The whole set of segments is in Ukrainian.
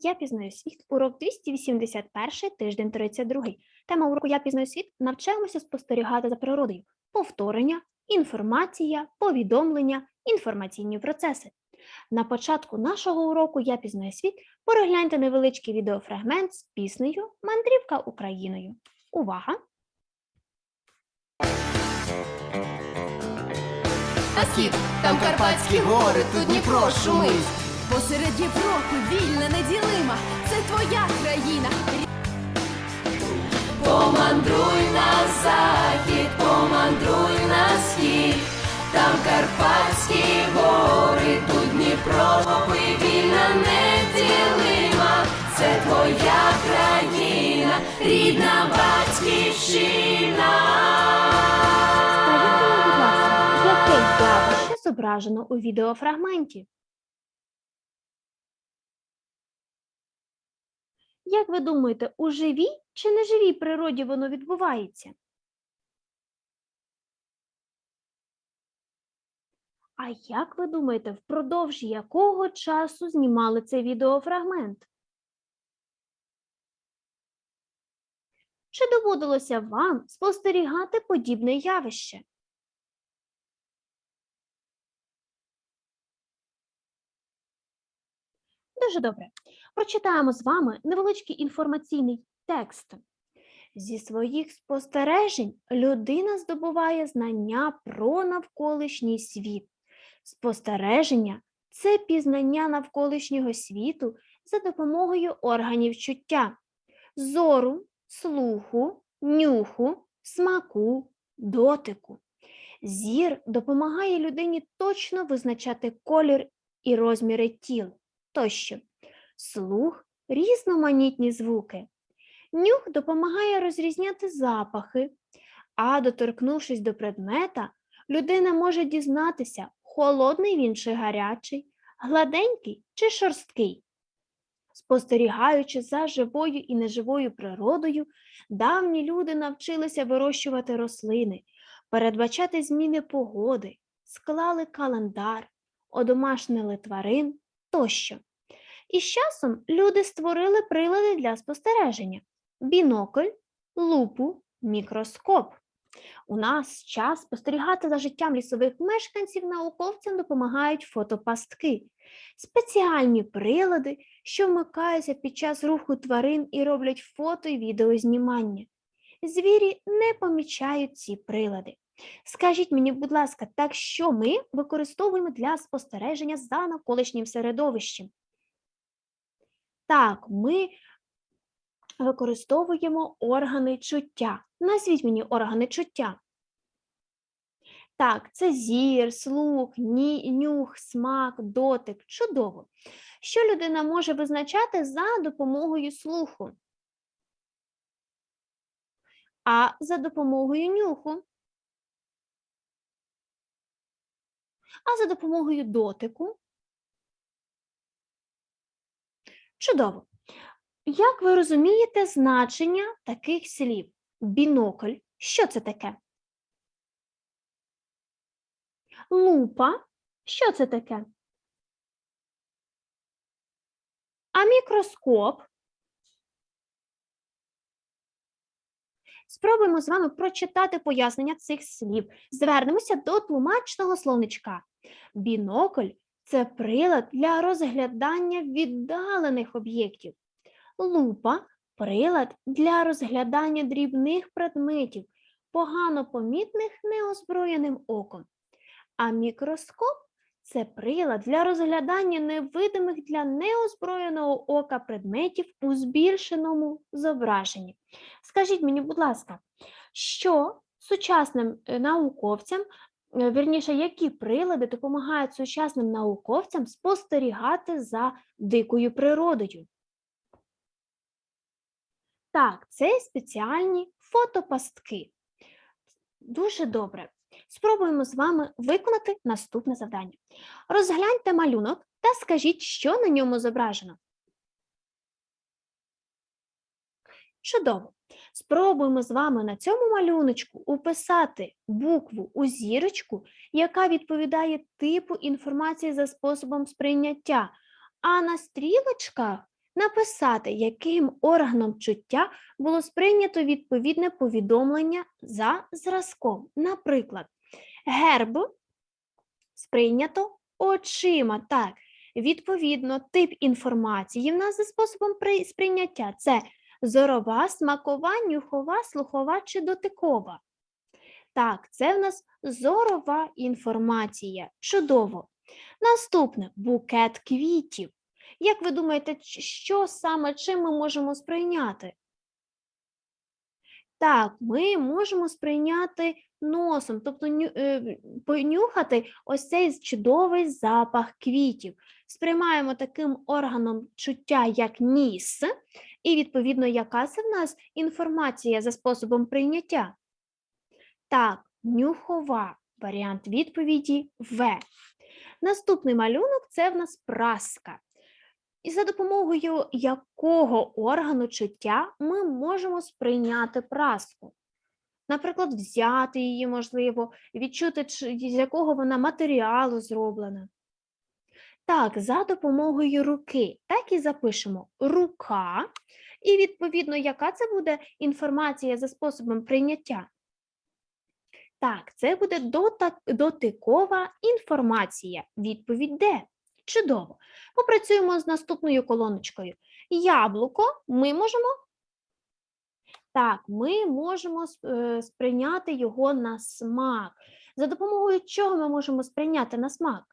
Я пізнаю світ. Урок 281, тиждень 32. Тема уроку Я пізнаю світ. Навчаємося спостерігати за природою. Повторення, інформація, повідомлення, інформаційні процеси. На початку нашого уроку Я пізнаю світ. Перегляньте невеличкий відеофрагмент з піснею Мандрівка Україною. Увага! На схід, там Карпатські гори, тут Дніпро шумить. Посеред Європи вільна, неділима, це твоя країна. Помандруй на захід, помандруй на схід, там Карпатські гори, тут Дніпро, вільна неділима, це твоя країна, рідна батьківщина. Зображено у відеофрагменті? Як ви думаєте, у живій чи неживій природі воно відбувається? А як ви думаєте, впродовж якого часу знімали цей відеофрагмент? Чи доводилося вам спостерігати подібне явище? Дуже добре. Прочитаємо з вами невеличкий інформаційний текст. Зі своїх спостережень людина здобуває знання про навколишній світ. Спостереження це пізнання навколишнього світу за допомогою органів чуття, зору, слуху, нюху, смаку, дотику. Зір допомагає людині точно визначати колір і розміри тіл тощо. Слух різноманітні звуки. Нюх допомагає розрізняти запахи, а доторкнувшись до предмета, людина може дізнатися, холодний він чи гарячий, гладенький чи шорсткий. Спостерігаючи за живою і неживою природою, давні люди навчилися вирощувати рослини, передбачати зміни погоди, склали календар, одомашнили тварин тощо. І з часом люди створили прилади для спостереження: бінокль, лупу, мікроскоп. У нас час спостерігати за життям лісових мешканців науковцям допомагають фотопастки, спеціальні прилади, що вмикаються під час руху тварин і роблять фото і відеознімання. Звірі не помічають ці прилади. Скажіть мені, будь ласка, так що ми використовуємо для спостереження за навколишнім середовищем? Так, ми використовуємо органи чуття. Назвіть мені органи чуття. Так, це зір, слух, ні- нюх, смак, дотик. Чудово. Що людина може визначати за допомогою слуху? А за допомогою нюху? А за допомогою дотику. Чудово. Як ви розумієте значення таких слів? Бінокль. Що це таке? Лупа. Що це таке? А мікроскоп? Спробуємо з вами прочитати пояснення цих слів. Звернемося до тлумачного словничка. Бінокль це прилад для розглядання віддалених об'єктів. Лупа прилад для розглядання дрібних предметів, погано помітних неозброєним оком. А мікроскоп це прилад для розглядання невидимих для неозброєного ока предметів у збільшеному зображенні. Скажіть мені, будь ласка, що сучасним е, науковцям, е, вірніше, які прилади допомагають сучасним науковцям спостерігати за дикою природою? Так, це спеціальні фотопастки. Дуже добре. Спробуємо з вами виконати наступне завдання. Розгляньте малюнок та скажіть, що на ньому зображено. Чудово. Спробуємо з вами на цьому малюночку уписати букву у зірочку, яка відповідає типу інформації за способом сприйняття, а на стрілочках написати, яким органом чуття було сприйнято відповідне повідомлення за зразком. Наприклад, герб сприйнято очима. Так, відповідно, тип інформації в нас за способом сприйняття це зорова, смакова, нюхова, слухова чи дотикова. Так, це в нас зорова інформація. Чудово. Наступне букет квітів. Як ви думаєте, що саме чим ми можемо сприйняти? Так, ми можемо сприйняти носом, тобто е, понюхати ось цей чудовий запах квітів. Сприймаємо таким органом чуття, як ніс, і відповідно, яка це в нас інформація за способом прийняття? Так, нюхова. Варіант відповіді В. Наступний малюнок це в нас праска. І за допомогою якого органу чуття ми можемо сприйняти праску? Наприклад, взяти її можливо, відчути, з якого вона матеріалу зроблена. Так, за допомогою руки. Так і запишемо рука. І відповідно, яка це буде інформація за способом прийняття? Так, це буде дотикова інформація. Відповідь де? Чудово. Попрацюємо з наступною колоночкою. Яблуко ми можемо. Так, ми можемо е, сприйняти його на смак. За допомогою чого ми можемо сприйняти на смак?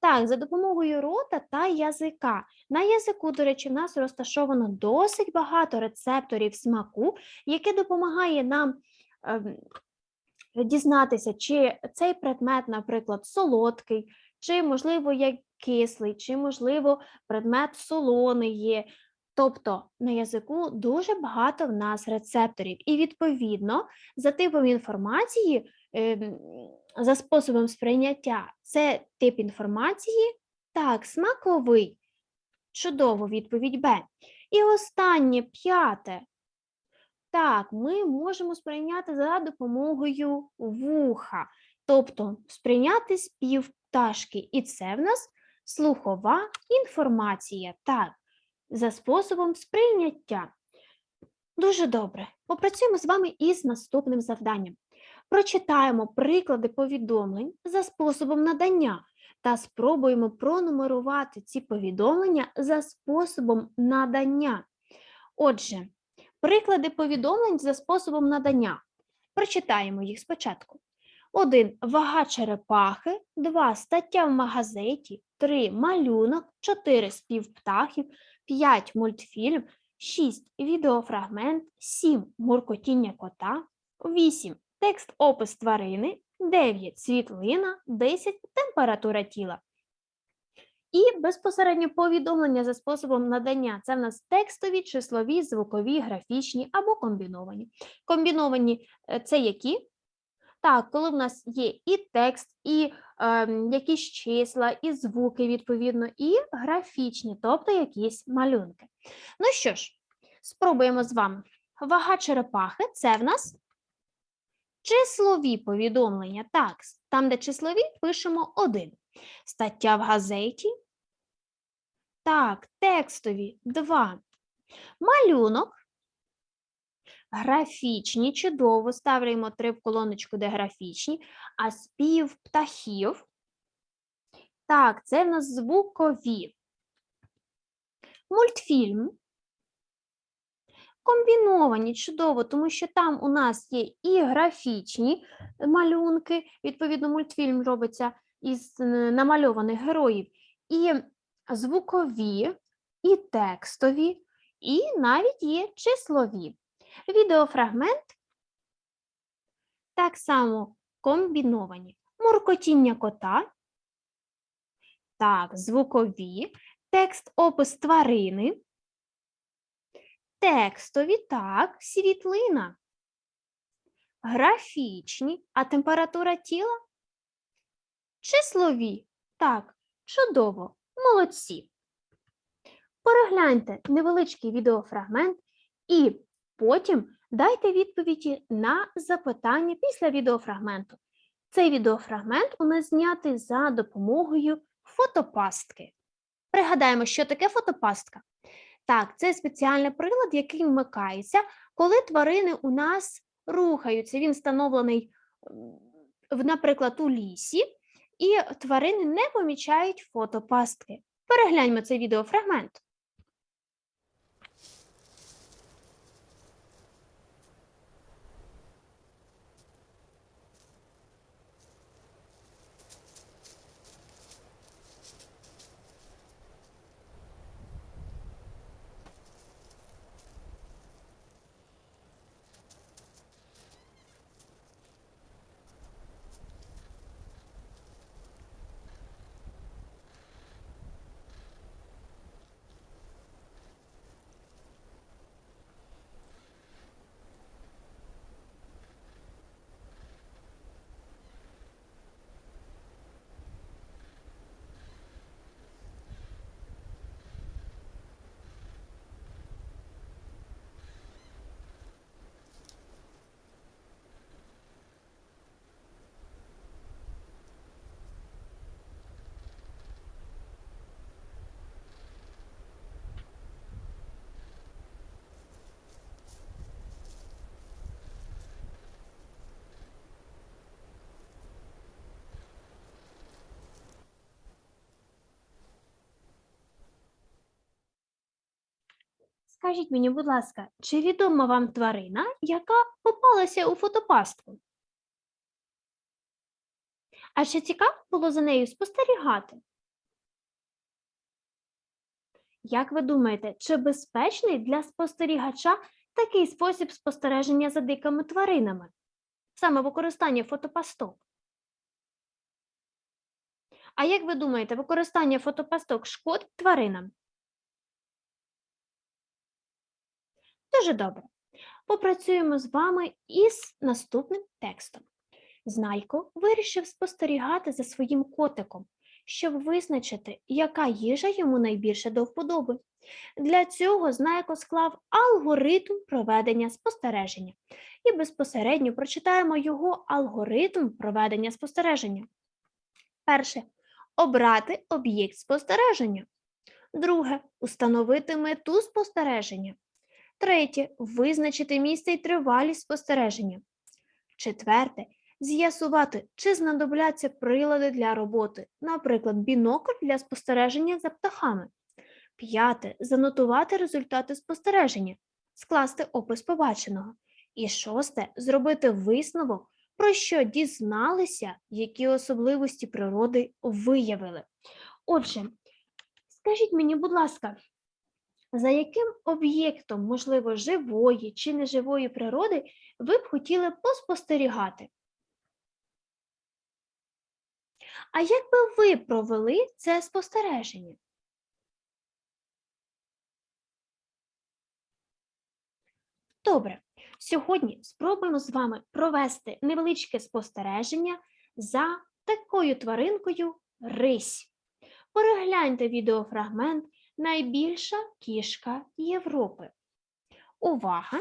Так, за допомогою рота та язика. На язику, до речі, в нас розташовано досить багато рецепторів смаку, яке допомагає нам ем, дізнатися, чи цей предмет, наприклад, солодкий, чи, можливо, як кислий, чи, можливо, предмет солоний є. Тобто на язику дуже багато в нас рецепторів. І, відповідно, за типом інформації, ем, за способом сприйняття, це тип інформації, так, смаковий. Чудово, відповідь Б. І останнє п'яте. Так, ми можемо сприйняти за допомогою вуха, тобто сприйняти спів пташки. І це в нас слухова інформація. Так, за способом сприйняття. Дуже добре. Попрацюємо з вами із наступним завданням. Прочитаємо приклади повідомлень за способом надання та спробуємо пронумерувати ці повідомлення за способом надання. Отже, Приклади повідомлень за способом надання. Прочитаємо їх спочатку. 1. Вага черепахи, 2. Стаття в магазеті, 3. Малюнок, 4. Спів птахів, 5. Мультфільм, 6. Відеофрагмент, 7. Муркотіння кота, 8. Текст опис тварини, 9. Світлина, 10. Температура тіла. І безпосередньо повідомлення за способом надання це в нас текстові, числові, звукові, графічні або комбіновані. Комбіновані е, це які? Так, коли в нас є і текст, і е, якісь числа, і звуки, відповідно, і графічні, тобто якісь малюнки. Ну що ж, спробуємо з вами. Вага черепахи це в нас числові повідомлення. Так, там, де числові, пишемо 1. Стаття в газеті. Так, текстові 2. Малюнок. Графічні, чудово. Ставляємо 3 в колоночку, де графічні, а спів птахів. Так, це в нас звукові. Мультфільм. Комбіновані, чудово, тому що там у нас є і графічні малюнки, відповідно, мультфільм робиться із намальованих героїв, і звукові, і текстові, і навіть є числові. Відеофрагмент. Так само комбіновані. Муркотіння кота, так, звукові, текст опис тварини, текстові, так, світлина, графічні, а температура тіла? Числові. Так, чудово, молодці. Перегляньте невеличкий відеофрагмент і потім дайте відповіді на запитання після відеофрагменту. Цей відеофрагмент у нас знятий за допомогою фотопастки. Пригадаємо, що таке фотопастка. Так, це спеціальний прилад, який вмикається, коли тварини у нас рухаються. Він встановлений, наприклад, у лісі, і тварини не помічають фотопастки. Перегляньмо цей відеофрагмент. Скажіть мені, будь ласка, чи відома вам тварина, яка попалася у фотопастку? А чи цікаво було за нею спостерігати? Як ви думаєте, чи безпечний для спостерігача такий спосіб спостереження за дикими тваринами? Саме використання фотопасток? А як ви думаєте, використання фотопасток шкодить тваринам? Дуже добре. Попрацюємо з вами із наступним текстом. Знайко вирішив спостерігати за своїм котиком, щоб визначити, яка їжа йому найбільше до вподоби. Для цього Знайко склав алгоритм проведення спостереження і безпосередньо прочитаємо його алгоритм проведення спостереження. Перше. Обрати об'єкт спостереження. Друге. Установити мету спостереження. Третє визначити місце і тривалість спостереження. Четверте з'ясувати, чи знадобляться прилади для роботи, наприклад, бінокль для спостереження за птахами. П'яте занотувати результати спостереження, скласти опис побаченого. І шосте зробити висновок, про що дізналися, які особливості природи виявили. Отже, скажіть мені, будь ласка, за яким об'єктом, можливо, живої чи неживої природи, ви б хотіли поспостерігати? А як би ви провели це спостереження? Добре, сьогодні спробуємо з вами провести невеличке спостереження за такою тваринкою рись. Перегляньте відеофрагмент Найбільша кішка Європи. Увага!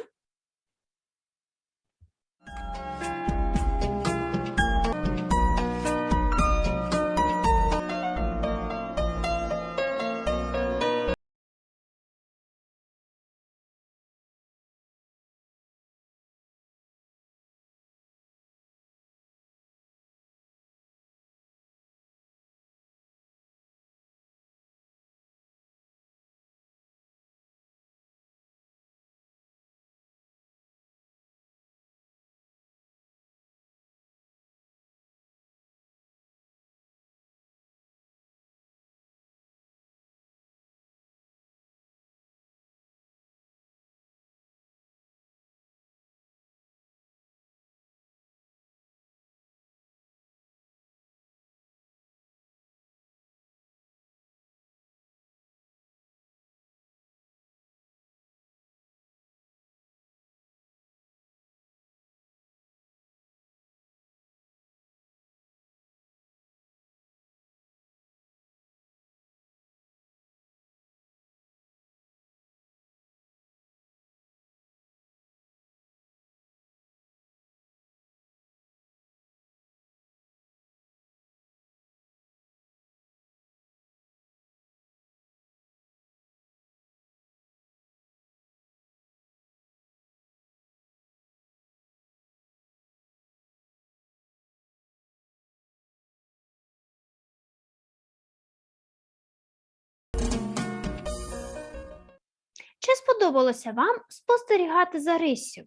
Чи сподобалося вам спостерігати за риссю?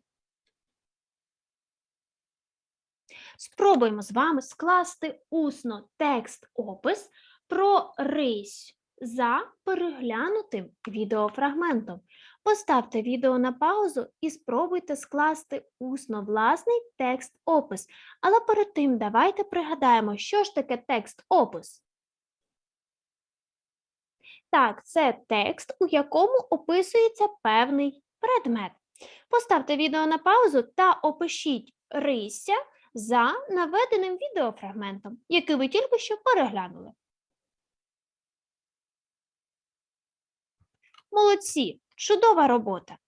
Спробуємо з вами скласти усно текст-опис про рись за переглянутим відеофрагментом. Поставте відео на паузу і спробуйте скласти усно власний текст-опис. Але перед тим давайте пригадаємо, що ж таке текст-опис. Так, це текст, у якому описується певний предмет. Поставте відео на паузу та опишіть рися за наведеним відеофрагментом, який ви тільки що переглянули. Молодці! Чудова робота!